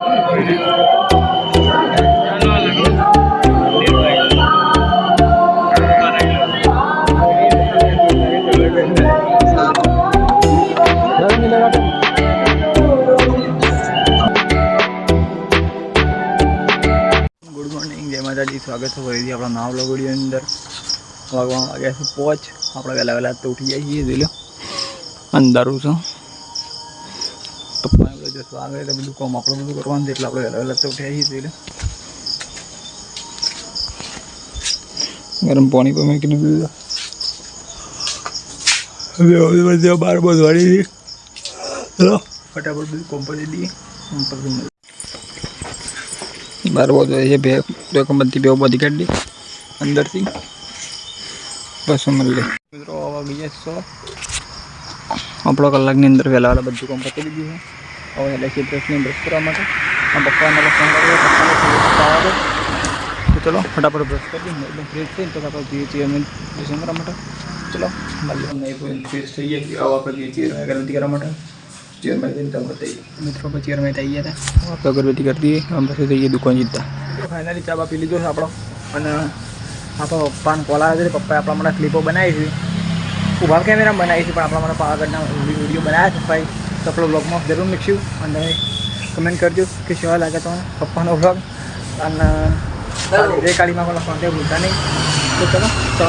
Good morning જય માતાજી સ્વાગત છે ફરીથી આપણા નવા બ્લોગ અંદર વાગવા વાગ્યા છે પોચ આપણે વહેલા વહેલા તો ઉઠી જાય છીએ જોઈ લો છે જશું આગળ એટલે બધું કામ આપણે બધું કરવાનું છે એટલે આપણે વહેલા વહેલા તો ઉઠાઈ જઈએ એટલે. ગરમ પાણી પણ મેં કીધું દીધું હવે બધે બાર બધું વાળી દઈએ ચલો ફટાફટ બધું કોમ પર દઈ દઈએ કોમ પર બાર બહુ છે બધી કાઢી અંદરથી. બસ મળી મિત્રો આવા ગયા સો આપણો કલાકની અંદર વહેલા વહેલા બધું કામ પતી દીધું છે. હવે એટલે છે બ્રશને બ્રશ કરવા માટે આ પપ્પાને પપ્પા આવે તો ચલો ફટાફટ બ્રશ કરી દઈએ એકદમ ફ્રેશ થઈને તો આપણે જઈએ છીએ અમે દર્શન કરવા માટે ચલો મળીએ નહીં કોઈ ફ્રેશ થઈ ગયા કે આવા કરીએ છીએ અગરબત્તી કરવા માટે ચેરમાં જઈને તમે થઈ મિત્રો પછી ચેરમાં થઈ ગયા હતા આપણે અગરબત્તી કરી દઈએ આમ પછી જઈએ દુકાન જીતતા ફાઇનલી ચા પી લીધો છે આપણો અને આપણો પપ્પાને કોલ આવે છે પપ્પાએ આપણા માટે ક્લિપો બનાવી છે ઊભા કેમેરા બનાવી છે પણ આપણા માટે પાવાગઢના વીડિયો બનાવ્યા છે ભાઈ તો આપણો બ્લોગમાં જરૂર મૂકશું અને કમેન્ટ કરજો કે કેવા લાગે તમને પપ્પાનો બ્લોગ અને જે કાળીમાં પણ લખવાનું તે ભૂલતા નહીં. તો ચલો તો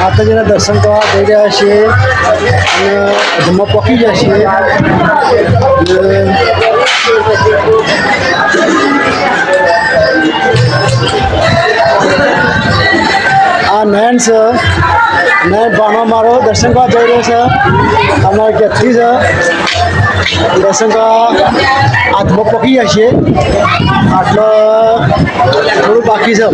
માતાજીના દર્શન કરવા જઈ રહ્યા છીએ અને જમવા પહોંચી ગયા છીએ. આ નયન છે. નયન ભાણો મારો દર્શન કરવા જઈ રહ્યો છે. અમારે ઘરથી છે. કરવા હાથમાં પકી જશે આટલો થોડું બાકી છે.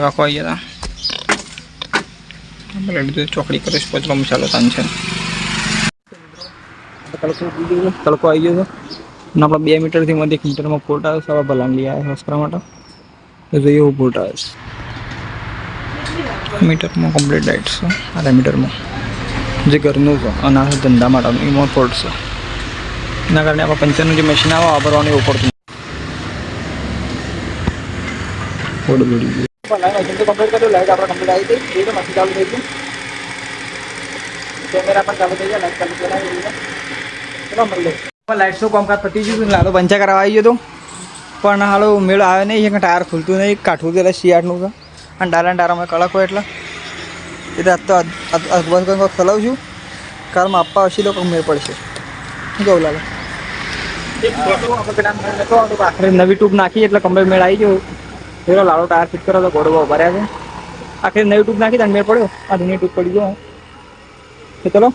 મસાલા રાખવા આવ્યા હતા ચોકડી કરીશ પચરો મસાલો તાન છે. તડકો આવી ગયો છે. અને આપણે બે મીટરથી મધ્ય એક મીટરમાં ફોટ આવે સવા ભલાંગલી આવે વસ્ત્રા માટે. જોઈએ એવું ફોટ આવે છે. મીટરમાં કમ્પ્લીટ લાઇટ છે, આધા મીટરમાં. જે ઘરનું છે, અને આ ધંધા માટેનું એમાં ફોટ છે. એના કારણે આપણે પંચરનું જે મશીન આવે વાપરવાની ઉપડતું ફોડ દોડી કમ્પ્લીટ કર્યું લાઈટ આપણે કમ્પ્લીટ આવી ગઈ. એ મશીન ચાલુ થઈ ગયું. કેમેરા પણ ચાલુ થઈ ગયા. લાઈટ ચાલુ કરાવી ચલો મળીએ. લાઇટ્સનું કામકાજ પતી ગયું લાલો પંચા કરાવવા આવી ગયો હતો પણ હાલો મેળ આવે નહીં કે ટાયર ખુલતું નહીં. કાઠું એટલે શિયાળનું તો અને ડાલા ડારામાં કડક હોય એટલે. એટલે આજ તો બસ કંઈક ચલાવું છું. કારમાં આપવા આવશે તો મેળ પડશે. શું કહું લાલો? નવી ટ્યુબ નાખી એટલે કમ્પ્લીટ મેળ આવી ગયો. પેલો લાડો ટાયર ફિટ કરો તો ગોળવો ભર્યા છે. આખરે નવી ટૂંક નાખી તને મેળ પડ્યો. આ જૂની ટૂંક પડી ગયો. તો ચલો.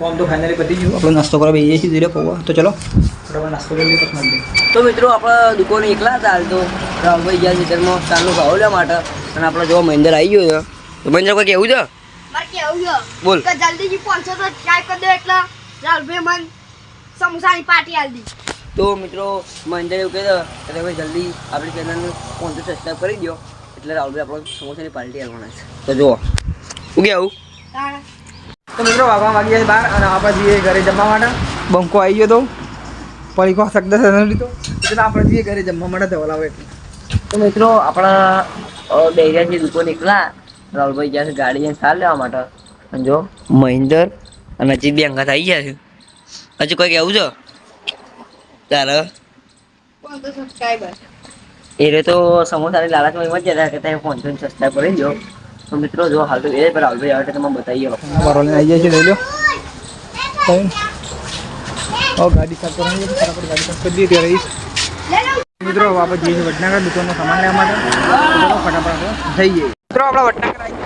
કોમ તો ફાઇનલી પતી ગયું. આપણે નાસ્તો કરવા બેસીએ છીએ ધીરે પૌવા. તો ચલો. નાસ્તો કરી લઈએ તો મિત્રો આપણે દુકાને એકલા હતા હાલ તો. રાહુલભાઈ ગયા ખેતરમાં ચાલુ ભાવ લેવા માટે. અને આપણે જો મહેન્દ્ર આવી ગયો છે. તો મહેન્દ્ર કોઈ કેવું છે? બોલ. કે જલ્દી પહોંચો તો ટ્રાય કરી દો એટલે રાહુલભાઈ મન સમોસાની પાર્ટી આલી દી. તો મિત્રો મહેન્દ્ર એવું કહે છે કે તમે જલ્દી આપણી ચેનલને પહોંચો સબસ્ક્રાઈબ કરી દો એટલે રાહુલભાઈ આપણો સમોસાની પાર્ટી આવવાના છે. તો જુઓ. શું કે આવું? તો મિત્રો વાગવા વાગી જાય બહાર અને આપણે જઈએ ઘરે જમવા માટે. બંકો આવી ગયો તો. પડીકો શકદા સર લીધો એટલે આપણે જઈએ ઘરે જમવા માટે ધવલાવે તો મિત્રો આપણા ડેરિયાની દુકાન એકલા રાહુલભાઈ ગયા છે ગાડી જઈને સાર લેવા માટે. જો મહિન્દર અને હજી બે અંગાત આવી ગયા છે. હજુ કોઈ કહેવું છે? તારે? પાંચસો સબસ્ક્રાઈબર એ રે તો સમોસાની લાલચમાં એમ જ જતા કે તમે ફોન સબસ્ક્રાઈબ કરી દો તો મિત્રો જો હાલ તો એ પર રાહુલભાઈ આવે તો તમે બતાવીએ બરોલ આવી જાય છે લઈ લો ઓ ગાડી સાફ કરવાની છે ફટાફટ ગાડી સાફ કરી દીધી ત્યારે મિત્રો આપણે જઈએ છીએ વડનગર દુકાનનો સામાન લેવા માટે. ચલો ફટાફટ જઈએ. મિત્રો આપણા વડનગર આવી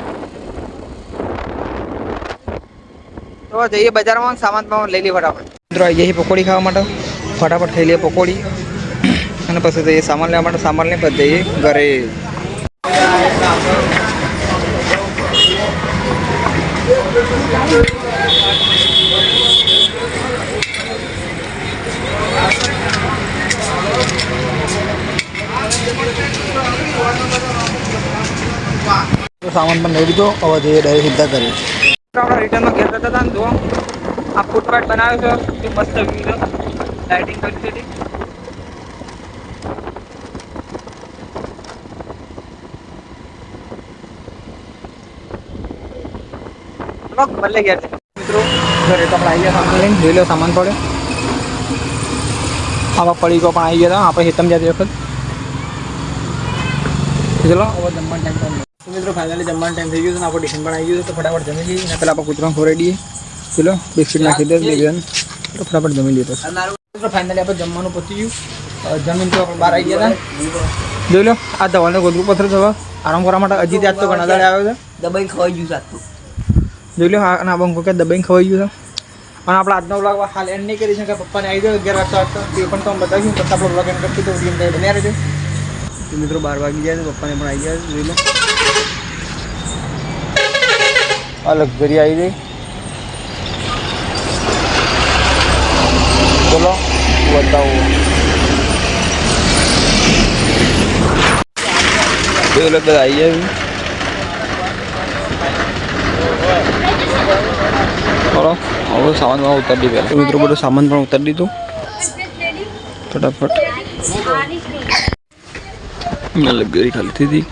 તો જઈએ બજારમાં સામાન પણ લઈ લઈએ ફટાફટ. મિત્રો આવી જઈએ પકોડી ખાવા માટે. ફટાફટ ખાઈ લઈએ પકોડી. અને પછી જઈએ સામાન લેવા માટે. સામાન લઈને પછી જઈએ ઘરે. તો સામાન પણ લઈ લીધો. હવે જઈએ ડાયરેક્ટ સીધા કરીએ આપણે રિટર્નમાં ઘેર જતા હતા ને જો આ ફૂટપાથ બનાવ્યો છે. તે મસ્ત વ્યૂ છે. લાઇટિંગ કરી ગયા સામાન પડે આવા પડીકો પણ આવી ગયા હતા. આપણે હેતમ જતી વખત. ચલો ટાઈમ મિત્રો ફાઇનલી ટાઈમ થઈ ગયો છે ને આપણું પણ આવી ગયું છે. તો ફટાફટ જમી લઈએ. અને પહેલાં આપણે કૂતરાને ખવડાવી દઈએ. ચલો બિસ્કિટ નાખી દે તો ફટાફટ જમી લીધો ફાઇનલી આપણે જમવાનું પતી ગયું. જમીન તો આપણે બહાર આવી ગયા હતા. જોઈ લો આ દવાનો ગોદરું પથ્થર થવા. આરામ કરવા માટે હજી ત્યાં તો ઘણા દાડે આવ્યો છે. દબાઈ ખવાઈ ગયું સાતું જોઈ લો હા અને આ બંકો કે દબાઈને ખવાઈ ગયું છે. અને આપણે આજનો વ્લોગ હાલ એન્ડ નહીં કરી છે કે પપ્પાને આવી ગયો અગિયાર વાગતા વાગતા. એ પણ તો અમે બતાવ્યું પછી આપણો વ્લોગ એન્ડ કરતી તો વીડિયો બન્યા રહેજો. તો મિત્રો બાર વાગી ગયા છે. પપ્પાને પણ આવી ગયા છે જોઈ લો. આ લક્ઝરી આવી ગઈ બોલો બતાવો જોઈ લો બધા આવી જાય બરો હવે સામાન પણ ઉતારી દીધું પહેલાં મિત્રો બધું સામાન પણ ઉતારી દીધું ફટાફટ લગરી ખાલી થઈ હતી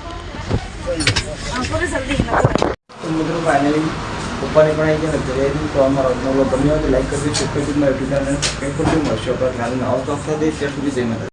મિત્રો ફાઇનલી પપ્પાને પણ આવી ગયા ઘરે આવી તો અમારો આજનો વ્લોગ ગમ્યો હોય તો લાઈક કરજો સબસ્ક્રાઈબ કરજો યુટ્યુબ ચેનલને સબસ્ક્રાઈબ કરજો. મળશે આપણા. ચેનલને આવો તો ત્યાં સુધી માતા